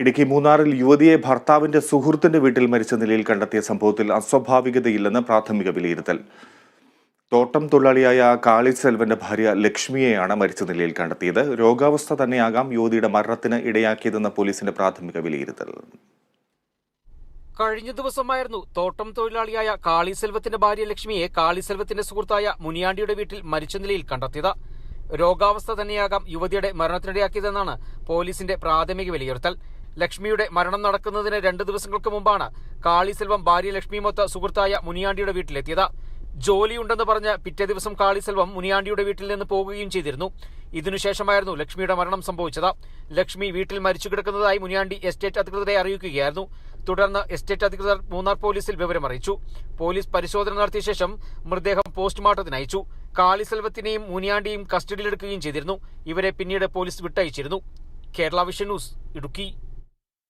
ഇടുക്കി മൂന്നാറിൽ യുവതിയെ ഭർത്താവിന്റെ സുഹൃത്തിന്റെ വീട്ടിൽ മരിച്ച നിലയിൽ കണ്ടെത്തിയ സംഭവത്തിൽ അസ്വാഭാവികതയില്ലെന്ന് പ്രാഥമിക വിലയിരുത്തൽ. തോട്ടം തൊഴിലാളിയായ കാളി സെൽവന്റെ ഭാര്യ ലക്ഷ്മിയെയാണ് മരിച്ച നിലയിൽ കണ്ടെത്തിയത്. രോഗാവസ്ഥ തന്നെയാകാം യുവതിയുടെ മരണത്തിന് ഇടയാക്കിയതെന്ന പോലീസിന്റെ പ്രാഥമിക വിലയിരുത്തൽ. കഴിഞ്ഞ ദിവസമായിരുന്നു തോട്ടം തൊഴിലാളിയായ കാളി സെൽവത്തിന്റെ ഭാര്യ ലക്ഷ്മിയെ കാളി സെൽവത്തിന്റെ സുഹൃത്തായ മുനിയാണ്ടിയുടെ വീട്ടിൽ മരിച്ച നിലയിൽ കണ്ടെത്തിയത്. രോഗാവസ്ഥ തന്നെയാകാം യുവതിയുടെ മരണത്തിനിടയാക്കിയതെന്നാണ് പോലീസിന്റെ പ്രാഥമിക വിലയിരുത്തൽ. ലക്ഷ്മിയുടെ മരണം നടക്കുന്നതിന് രണ്ട് ദിവസങ്ങൾക്ക് മുമ്പാണ് കാളിസെൽവം ഭാര്യ ലക്ഷ്മിയുമൊത്ത് സുഹൃത്തായ മുനിയാണ്ടിയുടെ വീട്ടിലെത്തിയത്. ജോലിയുണ്ടെന്ന് പറഞ്ഞ് പിറ്റേ ദിവസം കാളിസെൽവം മുനിയാണ്ടിയുടെ വീട്ടിൽ നിന്ന് പോകുകയും ചെയ്തിരുന്നു. ഇതിനുശേഷമായിരുന്നു ലക്ഷ്മിയുടെ മരണം സംഭവിച്ചത്. ലക്ഷ്മി വീട്ടിൽ മരിച്ചു കിടക്കുന്നതായി മുനിയാണ്ടി എസ്റ്റേറ്റ് അധികൃതരെ അറിയിക്കുകയായിരുന്നു. തുടർന്ന് എസ്റ്റേറ്റ് അധികൃതർ മൂന്നാർ പോലീസിൽ വിവരം അറിയിച്ചു. പോലീസ് പരിശോധന നടത്തിയ ശേഷം മൃതദേഹം പോസ്റ്റ്മോർട്ടത്തിന് അയച്ചു. കാളിസെൽവത്തിനെയും മുനിയാണ്ടിയും കസ്റ്റഡിയിലെടുക്കുകയും ചെയ്തിരുന്നു. ഇവരെ പിന്നീട് police വിട്ടയച്ചിരുന്നു. Kerala vision news Idukki.